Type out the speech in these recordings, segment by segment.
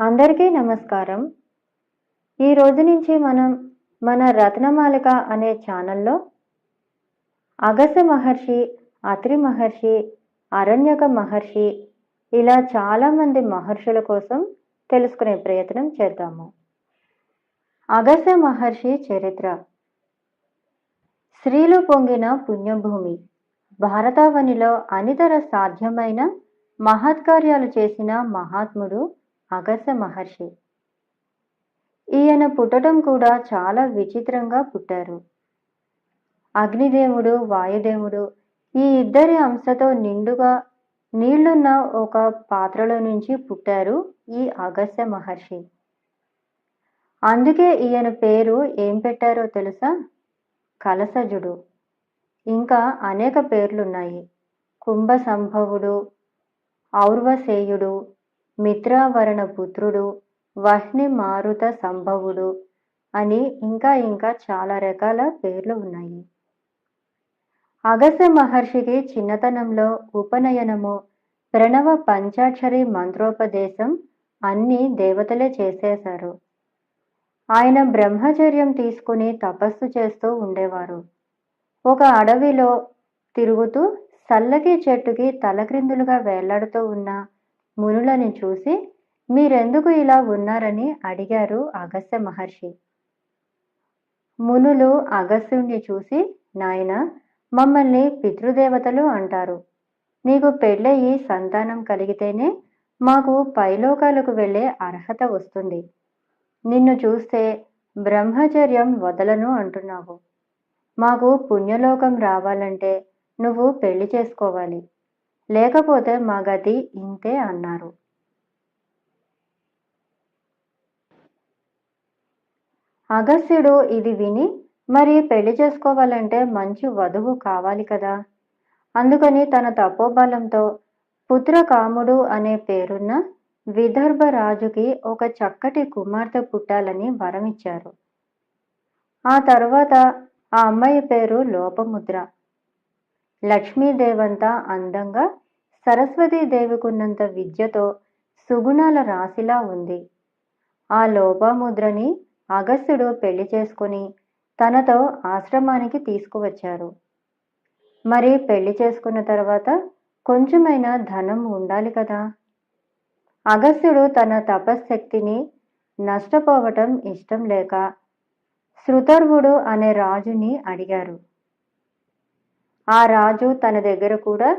అందరికీ నమస్కారం. ఈ రోజు నుంచి మనం మన రత్నమాలిక అనే ఛానల్లో అగస్య మహర్షి అత్రి మహర్షి అరణ్యక మహర్షి ఇలా చాలామంది మహర్షుల కోసం తెలుసుకునే ప్రయత్నం చేద్దాము. అగస్య మహర్షి చరిత్ర. స్త్రీలు పొంగిన పుణ్యభూమి. భారతావనిలో అనితర సాధ్యమైన మహత్కార్యాలు చేసిన మహాత్ముడు అగస్య మహర్షి. ఈయన పుట్టడం కూడా చాలా విచిత్రంగా పుట్టారు. అగ్నిదేవుడు వాయుదేవుడు ఈ ఇద్దరి అంశతో నిండుగా నీళ్ళున్న ఒక పాత్రలో నుంచి పుట్టారు ఈ అగస్య మహర్షి. అందుకే ఈయన పేరు ఏం పెట్టారో తెలుసా? కలసజుడు. ఇంకా అనేక పేర్లున్నాయి. కుంభ సంభవుడు ఔర్వశేయుడు మిత్రావరణ పుత్రుడు వహ్ని మారుత సంభవుడు అని ఇంకా ఇంకా చాలా రకాల పేర్లు ఉన్నాయి. అగస్య మహర్షికి చిన్నతనంలో ఉపనయనము ప్రణవ పంచాక్షరి మంత్రోపదేశం అన్ని దేవతలే చేసేశారు. ఆయన బ్రహ్మచర్యం తీసుకుని తపస్సు చేస్తూ ఉండేవారు. ఒక అడవిలో తిరుగుతూ సల్లకి చెట్టుకి తలక్రిందులుగా వేలాడుతూ ఉన్న మునులని చూసి మీరెందుకు ఇలా ఉన్నారని అడిగారు అగస్య మహర్షి. మునులు అగస్యుణ్ణి చూసి నాయన మమ్మల్ని పితృదేవతలు అంటారు. నీకు పెళ్ళయి సంతానం కలిగితేనే మాకు పైలోకాలకు వెళ్ళే అర్హత వస్తుంది. నిన్ను చూస్తే బ్రహ్మచర్యం వదలను అంటున్నావు. మాకు పుణ్యలోకం రావాలంటే నువ్వు పెళ్ళి చేసుకోవాలి. లేకపోతే మా గతి ఇంతే అన్నారు. అగస్త్యుడు ఇది విని మరి పెళ్ళి చేసుకోవాలంటే మంచి వధువు కావాలి కదా? అందుకని తన తపోబలంతో పుత్రకాముడు అనే పేరున్న విదర్భ రాజుకి ఒక చక్కటి కుమార్తె పుట్టాలని వరమిచ్చారు. ఆ తర్వాత ఆ అమ్మాయి పేరు లోపముద్ర. లక్ష్మీదేవంతా అందంగా సరస్వతీదేవికున్నంత విద్యతో సుగుణాల రాశిలా ఉంది. ఆ లోపముద్రని అగస్త్యుడు పెళ్ళి చేసుకుని తనతో ఆశ్రమానికి తీసుకువచ్చారు. మరి పెళ్ళి చేసుకున్న తర్వాత కొంచెమైనా ధనం ఉండాలి కదా? అగస్త్యుడు తన తపశ్శక్తిని నష్టపోవటం ఇష్టం లేక శృతర్వుడు అనే రాజుని అడిగారు. ఆ రాజు తన దగ్గర కూడా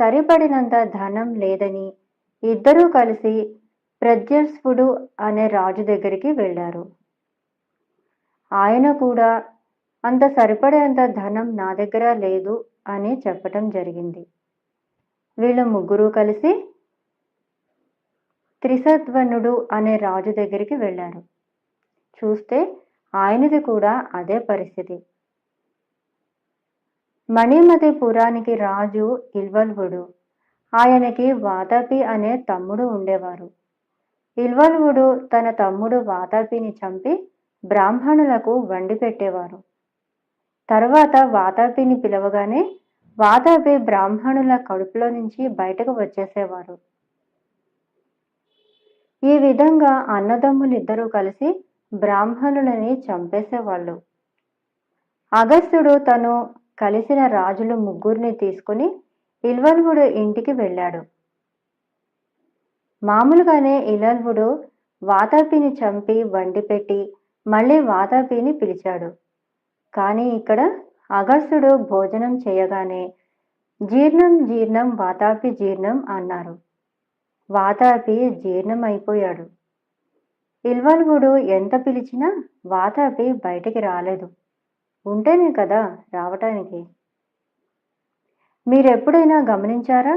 సరిపడినంత ధనం లేదని ఇద్దరూ కలిసి ప్రజ్ఞస్ఫుడు అనే రాజు దగ్గరికి వెళ్ళారు. ఆయన కూడా అంత సరిపడేంత ధనం నా దగ్గర లేదు అని చెప్పటం జరిగింది. వీళ్ళు ముగ్గురు కలిసి త్రిసద్వనుడు అనే రాజు దగ్గరికి వెళ్ళారు. చూస్తే ఆయనది కూడా అదే పరిస్థితి. మణిమతి పురానికి రాజు ఇల్వల్వుడు. ఆయనకి వాతాపి అనే తమ్ముడు ఉండేవారు. ఇల్వల్వుడు తన తమ్ముడు వాతాపిని చంపి బ్రాహ్మణులకు వండి పెట్టేవారు. తర్వాత వాతాపిని పిలవగానే వాతాపి బ్రాహ్మణుల కడుపులో నుంచి బయటకు వచ్చేసేవారు. ఈ విధంగా అన్నదమ్ములిద్దరూ కలిసి బ్రాహ్మణులని చంపేసేవాళ్ళు. అగస్త్యుడు తను కలిసిన రాజులు ముగ్గురిని తీసుకుని ఇల్వల్వుడు ఇంటికి వెళ్ళాడు. మామూలుగానే ఇలల్వుడు వాతాపిని చంపి వండి పెట్టి మళ్ళీ వాతాపిని పిలిచాడు. కానీ ఇక్కడ అగస్త్యుడు భోజనం చేయగానే జీర్ణం జీర్ణం వాతాపి జీర్ణం అన్నారు. వాతాపి జీర్ణం అయిపోయాడు ఇల్వల్వుడు ఎంత పిలిచినా వాతాపి బయటికి రాలేదు. ఉంటేనే కదా రావటానికి. మీరెప్పుడైనా గమనించారా?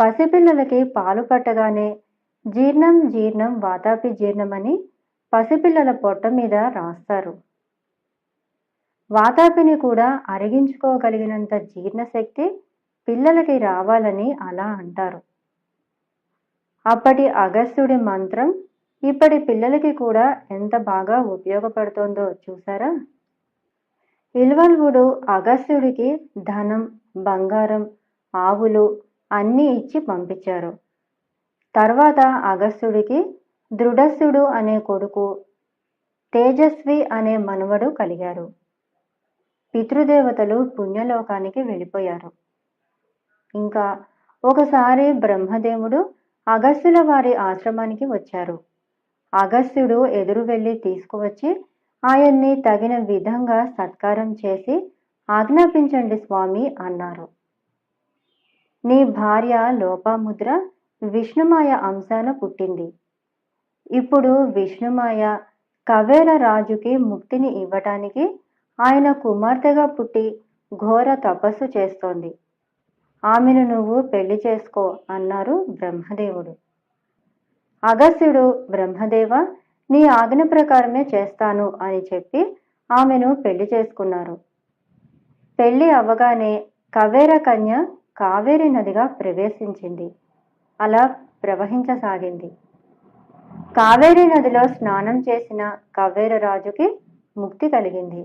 పసిపిల్లలకి పాలు పట్టగానే జీర్ణం జీర్ణం వాతాపి జీర్ణమని పసిపిల్లల పొట్ట మీద రాస్తారు. వాతాపిని కూడా అరిగించుకోగలిగినంత జీర్ణశక్తి పిల్లలకి రావాలని అలా అంటారు. అప్పటి అగస్త్యుడి మంత్రం ఇప్పటి పిల్లలకి కూడా ఎంత బాగా ఉపయోగపడుతోందో చూసారా? ఇల్వల్వుడు అగస్త్యుడికి ధనం బంగారం ఆవులు అన్నీ ఇచ్చి పంపించారు. తర్వాత అగస్త్యుడికి దృఢస్సుడు అనే కొడుకు తేజస్వి అనే మనవడు కలిగారు. పితృదేవతలు పుణ్యలోకానికి వెళ్ళిపోయారు. ఇంకా ఒకసారి బ్రహ్మదేవుడు అగస్త్యుల వారి ఆశ్రమానికి వచ్చారు. అగస్త్యుడు ఎదురు వెళ్ళి తీసుకువచ్చి ఆయన్ని తగిన విధంగా సత్కారం చేసి ఆజ్ఞాపించండి స్వామి అన్నారు. నీ భార్య లోపాముద్ర విష్ణుమాయ అంశాన పుట్టింది. ఇప్పుడు విష్ణుమాయ కవేర రాజుకి ముక్తిని ఇవ్వటానికి ఆయన కుమార్తెగా పుట్టి ఘోర తపస్సు చేస్తోంది. ఆమెను నువ్వు పెళ్ళి చేసుకో అన్నారు బ్రహ్మదేవుడు. అగస్త్యుడు బ్రహ్మదేవ నీ ఆజ్ఞ ప్రకారమే చేస్తాను అని చెప్పి ఆమెను పెళ్ళి చేసుకున్నారు. పెళ్ళి అవ్వగానే కవేర కన్య కావేరి నదిగా ప్రవేశించింది. అలా ప్రవహించసాగింది. కావేరి నదిలో స్నానం చేసిన కవేర రాజుకి ముక్తి కలిగింది.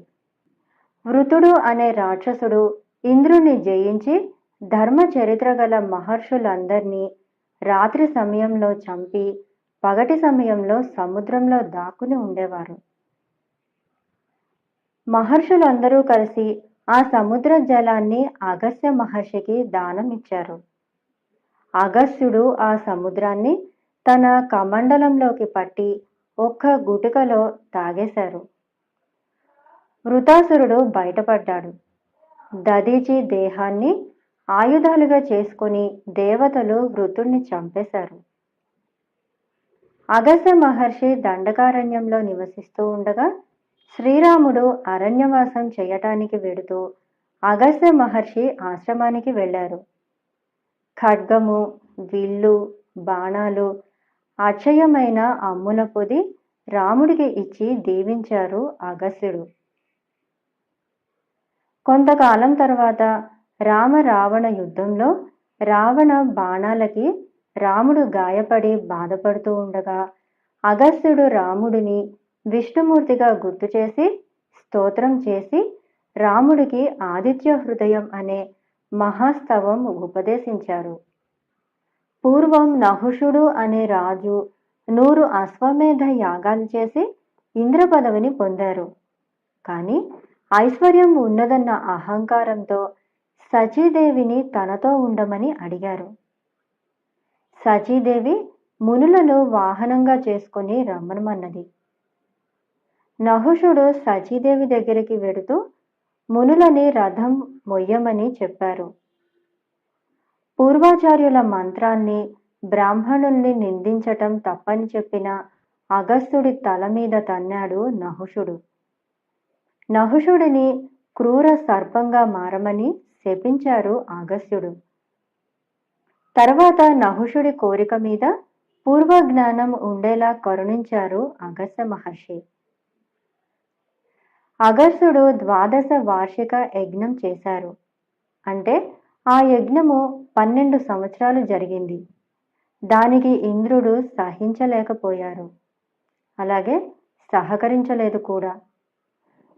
వృతుడు అనే రాక్షసుడు ఇంద్రుణ్ణి జయించి ధర్మ చరిత్ర గల మహర్షులందరినీ రాత్రి సమయంలో చంపి పగటి సమయంలో సముద్రంలో దాక్కుని ఉండేవారు. మహర్షులందరూ కలిసి ఆ సముద్ర జలాన్ని అగస్య మహర్షికి దానం ఇచ్చారు. అగస్త్యుడు ఆ సముద్రాన్ని తన కమండలంలోకి పట్టి ఒక్క గుటికలో తాగేశారు. వృతాసురుడు బయటపడ్డాడు. దదీచి దేహాన్ని ఆయుధాలుగా చేసుకుని దేవతలు వృతుణ్ణి చంపేశారు. అగస్య మహర్షి దండకారణ్యంలో నివసిస్తూ ఉండగా శ్రీరాముడు అరణ్యవాసం చేయటానికి వెడుతూ అగస్య మహర్షి ఆశ్రమానికి వెళ్ళారు. ఖడ్గము విల్లు బాణాలు అక్షయమైన అమ్ముల పొది రాముడికి ఇచ్చి దీవించారు అగస్యుడు కొంతకాలం తర్వాత రామ రావణ యుద్ధంలో రావణ బాణాలకి రాముడు గాయపడి బాధపడుతూ ఉండగా అగస్త్యుడు రాముడిని విష్ణుమూర్తిగా గుర్తు చేసి స్తోత్రం చేసి రాముడికి ఆదిత్య హృదయం అనే మహాస్తవం ఉపదేశించారు. పూర్వం నహుషుడు అనే రాజు నూరు అశ్వమేధ యాగాలు చేసి ఇంద్ర పదవిని పొందారు. కానీ ఐశ్వర్యం ఉన్నదన్న అహంకారంతో సచీదేవిని తనతో ఉండమని అడిగారు. సచీదేవి మునులను వాహనంగా చేసుకుని రమ్మనమన్నది నహుషుడు సచీదేవి దగ్గరికి వెడుతూ మునులని రథం మొయ్యమని చెప్పారు. పూర్వాచార్యుల మంత్రాన్ని బ్రాహ్మణుల్ని నిందించటం తప్పని చెప్పిన అగస్త్యుడి తల మీద తన్నాడు నహుషుడు. నహుషుడిని క్రూర సర్పంగా మారమని శపించారు అగస్త్యుడు. తర్వాత నహుషుడి కోరిక మీద పూర్వజ్ఞానం ఉండేలా కరుణించారు అగస్త మహర్షి. అగస్సుడు ద్వాదశ వార్షిక యజ్ఞం చేశారు. అంటే ఆ యజ్ఞము పన్నెండు సంవత్సరాలు జరిగింది. దానికి ఇంద్రుడు సహించలేకపోయారు. అలాగే సహకరించలేదు కూడా.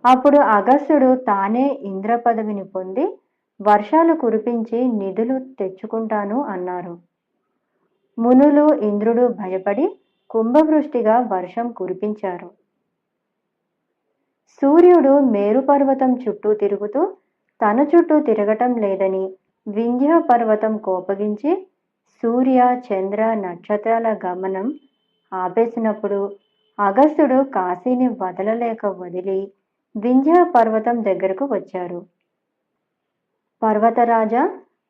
అప్పుడు అగస్సుడు తానే ఇంద్ర పదవిని పొంది వర్షాలు కురిపించి నిధులు తెచ్చుకుంటాను అన్నారు. మునులు ఇంద్రుడు భయపడి కుంభవృష్టిగా వర్షం కురిపించారు. సూర్యుడు మేరుపర్వతం చుట్టూ తిరుగుతూ తన చుట్టూ తిరగటం లేదని వింధ్య పర్వతం కోపగించి సూర్య చంద్ర నక్షత్రాల గమనం ఆపేసినప్పుడు అగస్త్యుడు కాశీని వదలలేక వదిలి వింధ్య పర్వతం దగ్గరకు వచ్చారు. పర్వతరాజా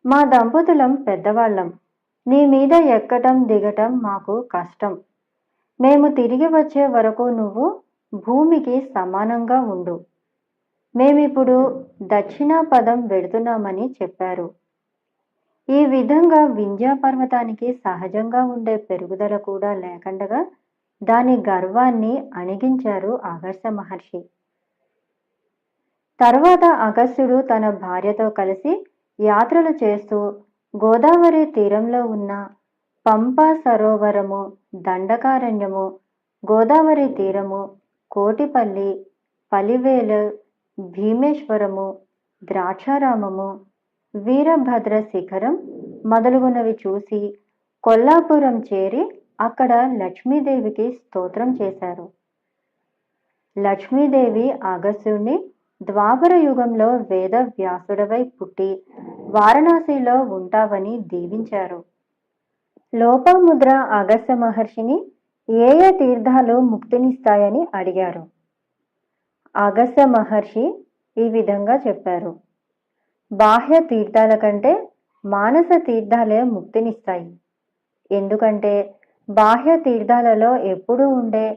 మా దంపతులం పెద్దవాళ్ళం. నీ మీద ఎక్కటం దిగటం మాకు కష్టం. మేము తిరిగి వచ్చే వరకు నువ్వు భూమికి సమానంగా ఉండు. మేమిప్పుడు దక్షిణా పదం వెడుతున్నామని చెప్పారు. ఈ విధంగా వింధ్యా పర్వతానికి సహజంగా ఉండే పెరుగుదల కూడా లేకుండగా దాని గర్వాన్ని అణిగించారు ఆగర్ష మహర్షి. తర్వాత అగస్త్యుడు తన భార్యతో కలిసి యాత్రలు చేస్తూ గోదావరి తీరంలో ఉన్న పంపా సరోవరము దండకారణ్యము గోదావరి తీరము కోటిపల్లి పలివేలు భీమేశ్వరము ద్రాక్షారామము వీరభద్ర శిఖరం మొదలుగునవి చూసి కొల్లాపురం చేరి అక్కడ లక్ష్మీదేవికి స్తోత్రం చేశారు. లక్ష్మీదేవి అగస్యుణ్ణి ద్వాపర యుగంలో వేద వ్యాసుడవై పుట్టి వారణాసిలో ఉంటావని దీవించారు. లోపాముద్ర అగస్య మహర్షిని ఏ ఏ తీర్థాలు ముక్తినిస్తాయని అడిగారు. అగస్య మహర్షి ఈ విధంగా చెప్పారు. బాహ్య తీర్థాల కంటే మానస తీర్థాలే ముక్తినిస్తాయి. ఎందుకంటే బాహ్య తీర్థాలలో ఎప్పుడూ ఉండే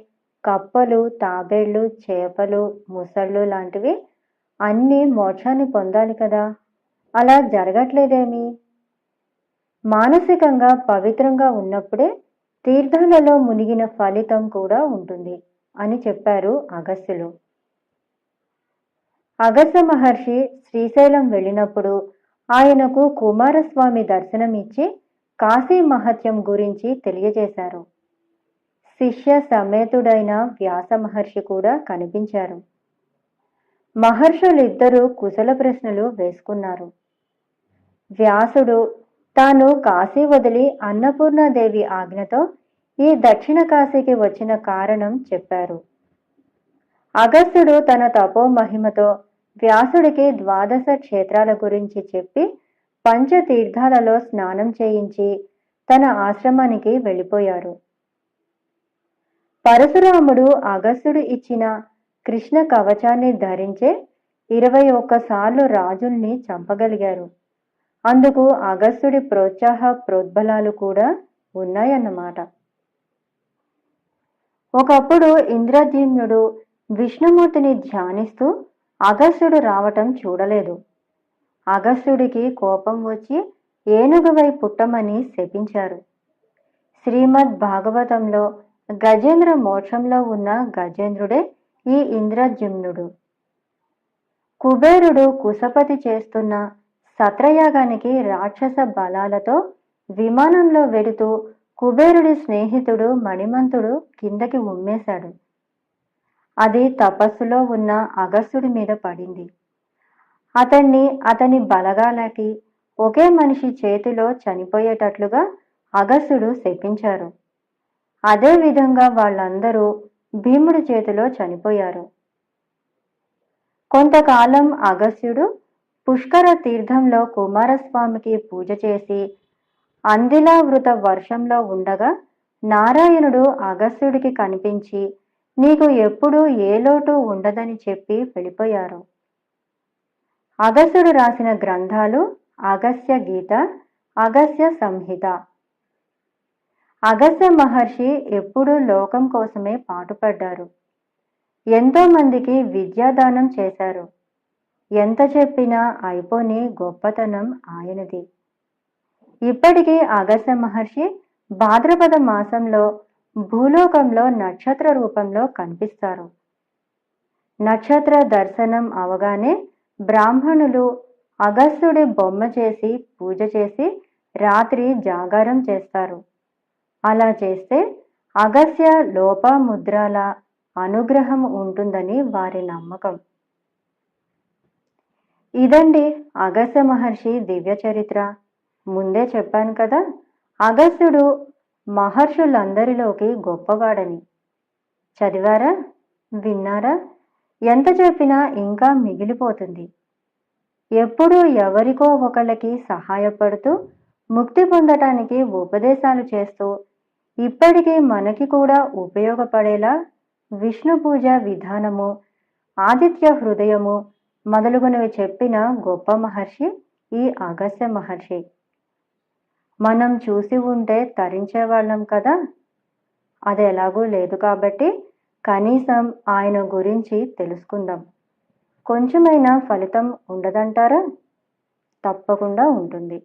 కప్పలు తాబేళ్ళు చేపలు ముసళ్ళు లాంటివి అన్నీ మోక్షాన్ని పొందాలి కదా. అలా జరగట్లేదేమి? మానసికంగా పవిత్రంగా ఉన్నప్పుడే తీర్థాలలో మునిగిన ఫలితం కూడా ఉంటుంది అని చెప్పారు అగస్త్యులు. అగస్త్య మహర్షి శ్రీశైలం వెళ్ళినప్పుడు ఆయనకు కుమారస్వామి దర్శనమిచ్చి కాశీ మహత్యం గురించి తెలియజేశారు. శిష్య సమేతుడైన వ్యాస మహర్షి కూడా కనిపించారు. మహర్షులిద్దరూ కుశల ప్రశ్నలు వేసుకున్నారు. వ్యాసుడు తాను కాశీ వదిలి అన్నపూర్ణాదేవి ఆజ్ఞతో ఈ దక్షిణ కాశీకి వచ్చిన కారణం చెప్పారు. అగస్త్యుడు తన తపో మహిమతో వ్యాసుడికి ద్వాదశ క్షేత్రాల గురించి చెప్పి పంచతీర్థాలలో స్నానం చేయించి తన ఆశ్రమానికి వెళ్ళిపోయారు. పరశురాముడు అగస్త్యుడు ఇచ్చిన కృష్ణ కవచాన్ని ధరించే ఇరవై ఒక్కసార్లు రాజుల్ని చంపగలిగారు. అందుకు అగస్త్యుడి ప్రోత్సాహ ప్రోద్బలాలు కూడా ఉన్నాయన్నమాట. ఒకప్పుడు ఇంద్రజీమ్నుడు విష్ణుమూర్తిని ధ్యానిస్తూ అగస్త్యుడు రావటం చూడలేదు. అగస్త్యుడికి కోపం వచ్చి ఏనుగువై పుట్టమని శపించారు. శ్రీమద్ భాగవతంలో గజేంద్ర మోక్షంలో ఉన్న గజేంద్రుడే ఈ ఇంద్రజిమ్నుడు. కుబేరుడు కుశపతి చేస్తున్న సత్రయాగానికి రాక్షస బలాలతో విమానంలో వెడుతూ కుబేరుడి స్నేహితుడు మణిమంతుడు కిందకి ఉమ్మేశాడు. అది తపస్సులో ఉన్న అగస్సుడి మీద పడింది. అతన్ని అతని బలగాలకి ఒకే మనిషి చేతిలో చనిపోయేటట్లుగా అగస్త్యుడు శపించారు. అదే విధంగా వాళ్ళందరూ భీముడి చేతిలో చనిపోయారు. కొంతకాలం అగస్త్యుడు పుష్కర తీర్థంలో కుమారస్వామికి పూజ చేసి అందిలావృత వర్షంలో ఉండగా నారాయణుడు అగస్త్యుడికి కనిపించి నీకు ఎప్పుడూ ఏ లోటు ఉండదని చెప్పి వెళ్ళిపోయారు. అగస్త్యుడు రాసిన గ్రంథాలు అగస్య గీత అగస్య సంహిత. అగస్య మహర్షి ఎప్పుడూ లోకం కోసమే పాటుపడ్డారు. ఎంతోమందికి విద్యాదానం చేశారు. ఎంత చెప్పినా అయిపోని గొప్పతనం ఆయనది. ఇప్పటికీ అగస్య మహర్షి భాద్రపద మాసంలో భూలోకంలో నక్షత్ర రూపంలో కనిపిస్తారు. నక్షత్ర దర్శనం అవగానే బ్రాహ్మణులు అగస్త్యుడి బొమ్మ చేసి పూజ చేసి రాత్రి జాగారం చేస్తారు. అలా చేస్తే అగస్య లోపముద్రాల అనుగ్రహం ఉంటుందని వారి నమ్మకం. ఇదండి అగస్య మహర్షి దివ్య చరిత్ర. ముందే చెప్పాను కదా అగస్త్యుడు మహర్షులందరిలోకి గొప్పవాడని. చదివారా? విన్నారా? ఎంత చెప్పినా ఇంకా మిగిలిపోతుంది. ఎప్పుడూ ఎవరికో ఒకళ్ళకి సహాయపడుతూ ముక్తి పొందటానికి ఉపదేశాలు చేస్తూ ఇప్పటికీ మనకి కూడా ఉపయోగపడేలా విష్ణు పూజ విధానము ఆదిత్య హృదయము మొదలుగునవి చెప్పిన గొప్ప మహర్షి ఈ అగస్య మహర్షి. మనం చూసి ఉంటే తరించేవాళ్ళం కదా. అది ఎలాగూ లేదు కాబట్టి కనీసం ఆయన గురించి తెలుసుకుందాం. కొంచెమైనా ఫలితం ఉండదంటారా? తప్పకుండా ఉంటుంది.